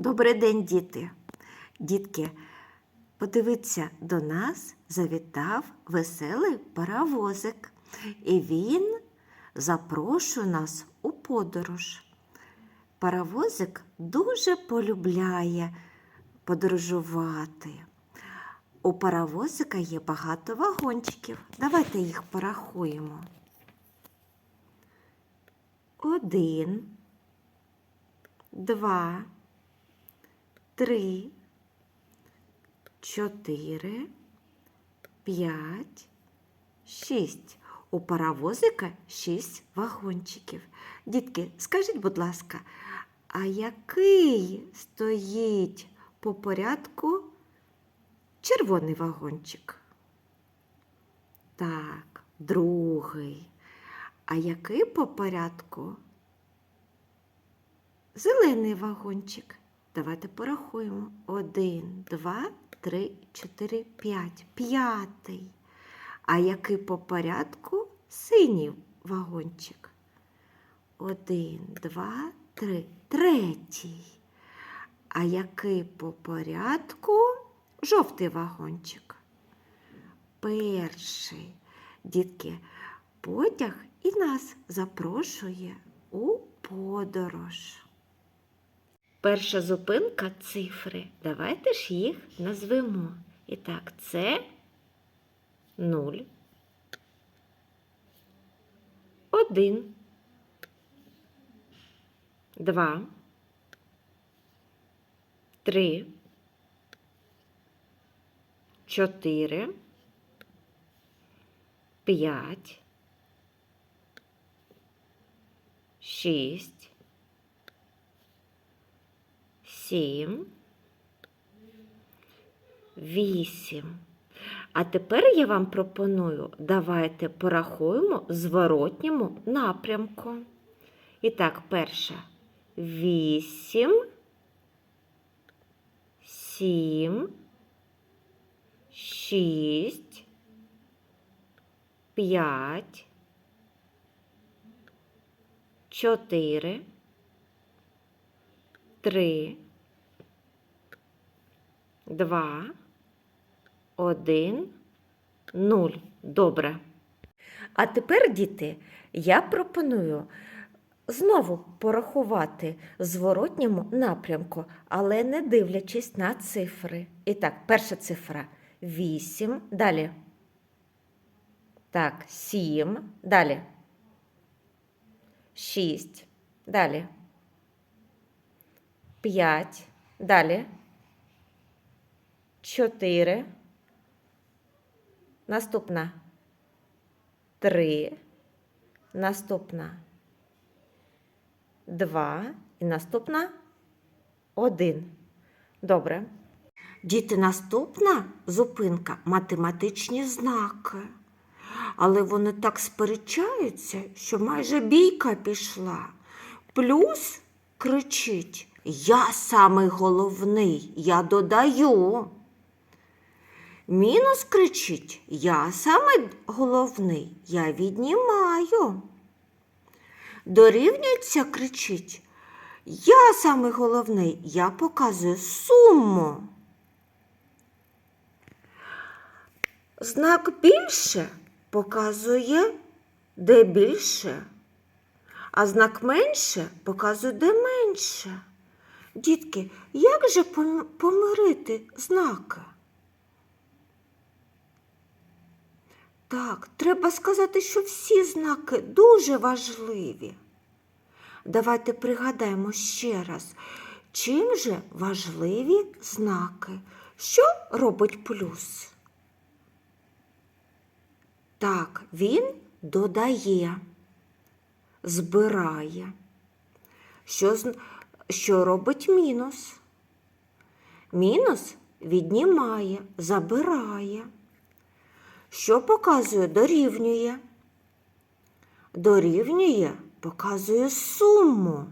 Добрий день, діти. Дітки, подивіться, до нас завітав веселий паровозик, і він запрошує нас у подорож. Паровозик дуже полюбляє подорожувати. У паровозика є багато вагончиків. Давайте їх порахуємо. Один, два, три, чотири, п'ять, шість. У паровозика шість вагончиків. Дітки, скажіть, будь ласка, а який стоїть по порядку червоний вагончик? Так, другий. А який по порядку? Зелений вагончик. Давайте порахуємо. Один, два, три, чотири, п'ять. П'ятий. А який по порядку синій вагончик? Один, два, три. Третій. А який по порядку жовтий вагончик? Перший. Дітки, потяг і нас запрошує у подорож. Перша зупинка цифри. Давайте ж їх назвемо. І так, це 0, 1, 2, 3, 4, 5, 6, сім, вісім. А тепер я вам пропоную, давайте порахуємо зворотньому напрямку. І так, перше. Вісім, сім, шість, п'ять, чотири, три, два, один, нуль. Добре. А тепер, діти, я пропоную знову порахувати зворотньому напрямку, але не дивлячись на цифри. І так, перша цифра 8, далі. Так, 7, далі. 6, далі. 5, далі. 4. Наступна. 3. Наступна. 2. І наступна 1. Добре. Діти, наступна зупинка математичні знаки. Але вони так сперечаються, що майже бійка пішла. Плюс кричить: Я самий головний, я додаю. Мінус кричить, я самий головний, я віднімаю. Дорівнюється кричить, я самий головний, я показую суму. Знак більше показує де більше, а знак менше показує де менше. Дітки, як же помирити знаки? Так, треба сказати, що всі знаки дуже важливі. Давайте пригадаємо ще раз, чим же важливі знаки? Що робить плюс? Так, він додає, збирає. Що, що робить мінус? Мінус віднімає, забирає. Що показує дорівнює? Дорівнює показує суму.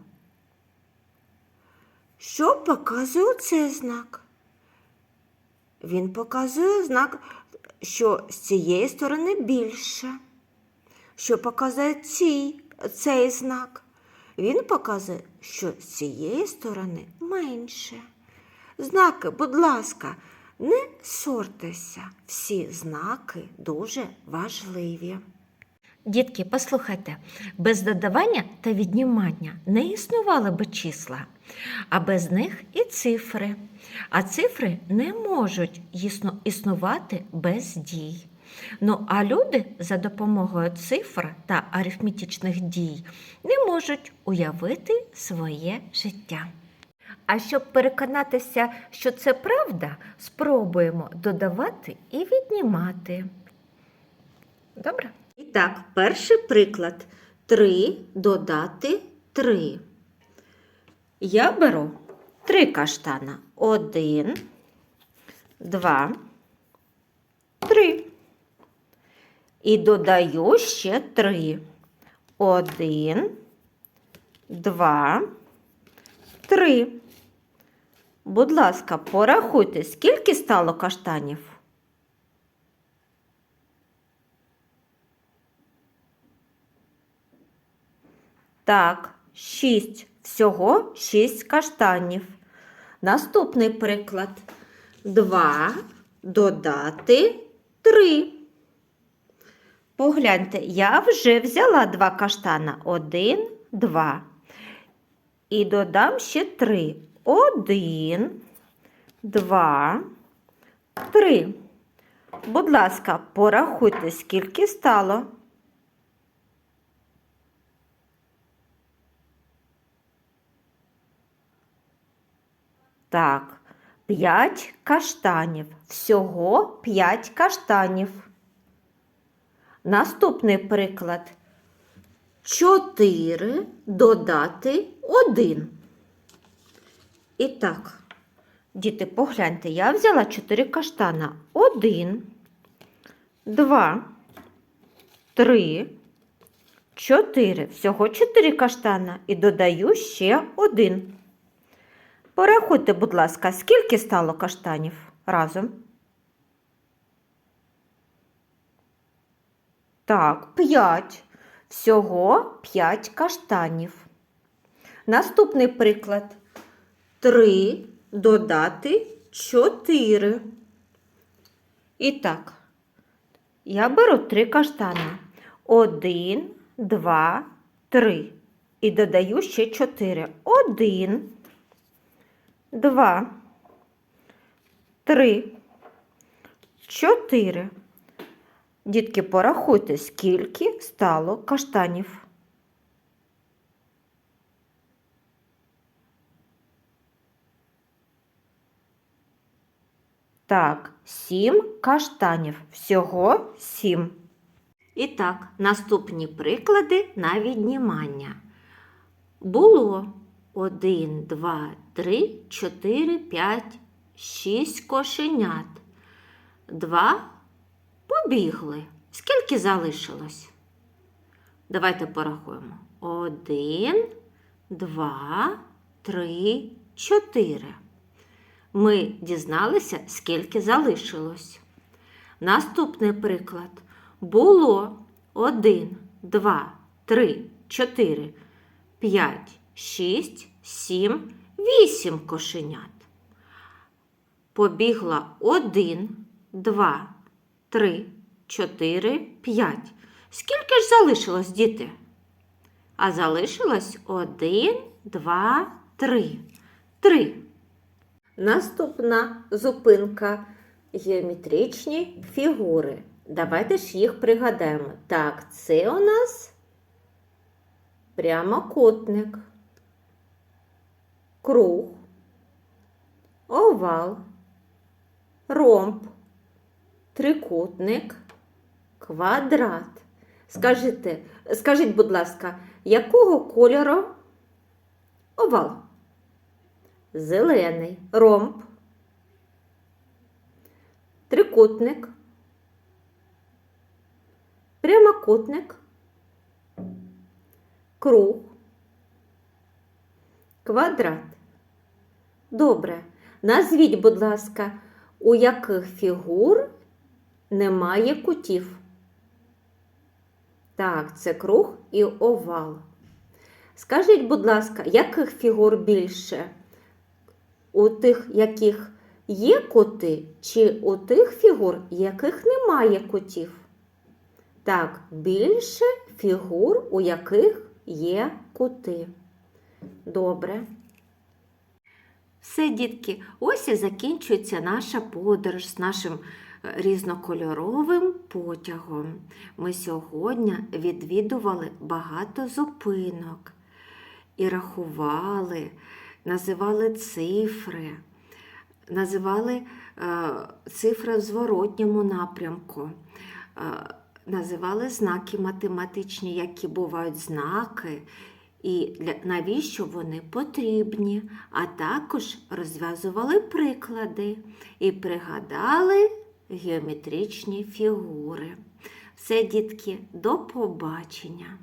Що показує цей знак? Він показує знак, що з цієї сторони більше. Що показує цей, цей знак? Він показує, що з цієї сторони менше. Знаки, будь ласка, не сортеся. Всі знаки дуже важливі. Дітки, послухайте, без додавання та віднімання не існували би числа, а без них і цифри. А цифри не можуть існувати без дій. Ну а люди за допомогою цифр та арифметичних дій не можуть уявити своє життя. А щоб переконатися, що це правда, спробуємо додавати і віднімати. Добре? І так, перший приклад. 3 додати 3. Я беру три каштана. Один, два, три. І додаю ще три. Один, два, три. Будь ласка, порахуйте, скільки стало каштанів? Так, шість. Всього шість каштанів. Наступний приклад. Два додати три. Погляньте, я вже взяла два каштана. Один, два. І додам ще три. Один, два, три. Будь ласка, порахуйте, скільки стало. Так, п'ять каштанів. Всього п'ять каштанів. Наступний приклад. Чотири додати один. І так, діти, погляньте, я взяла чотири каштана. Один, два, три, чотири. Всього чотири каштана. І додаю ще один. Порахуйте, будь ласка, скільки стало каштанів разом? Так, п'ять. Всього п'ять каштанів. Наступний приклад. Три додати чотири. І так, я беру три каштани. Один, два, три. І додаю ще чотири. Один, два, три, чотири. Дітки, порахуйте, скільки стало каштанів. Так, сім каштанів. Всього сім. І так, наступні приклади на віднімання. Було 1, 2, 3, 4, 5, 6 кошенят. Два побігли. Скільки залишилось? Давайте порахуємо. Один, два, три, чотири. Ми дізналися, скільки залишилось. Наступний приклад. Було 1, 2, 3, 4, 5, 6, 7, 8 кошенят. Побігла 1, 2, 3, 4, 5. Скільки ж залишилось, діти? А залишилось 1, 2, 3. 3. Наступна зупинка геометричні фігури. Давайте ж їх пригадаємо. Так, це у нас прямокутник, круг, овал, ромб, трикутник, квадрат. Скажіть, скажіть, будь ласка, якого кольору овал? Зелений ромб, трикутник, прямокутник, круг, квадрат. Добре. Назвіть, будь ласка, у яких фігур немає кутів? Так, це круг і овал. Скажіть, будь ласка, яких фігур більше? У тих, яких є коти, чи у тих фігур, яких немає котів? Так, більше фігур, у яких є коти. Добре. Все, дітки, ось і закінчується наша подорож з нашим різнокольоровим потягом. Ми сьогодні відвідували багато зупинок і рахували, називали цифри, називали е, цифри в зворотньому напрямку. Е, називали знаки математичні, які бувають знаки, і для, навіщо вони потрібні, а також розв'язували приклади і пригадали геометричні фігури. Все, дітки, до побачення!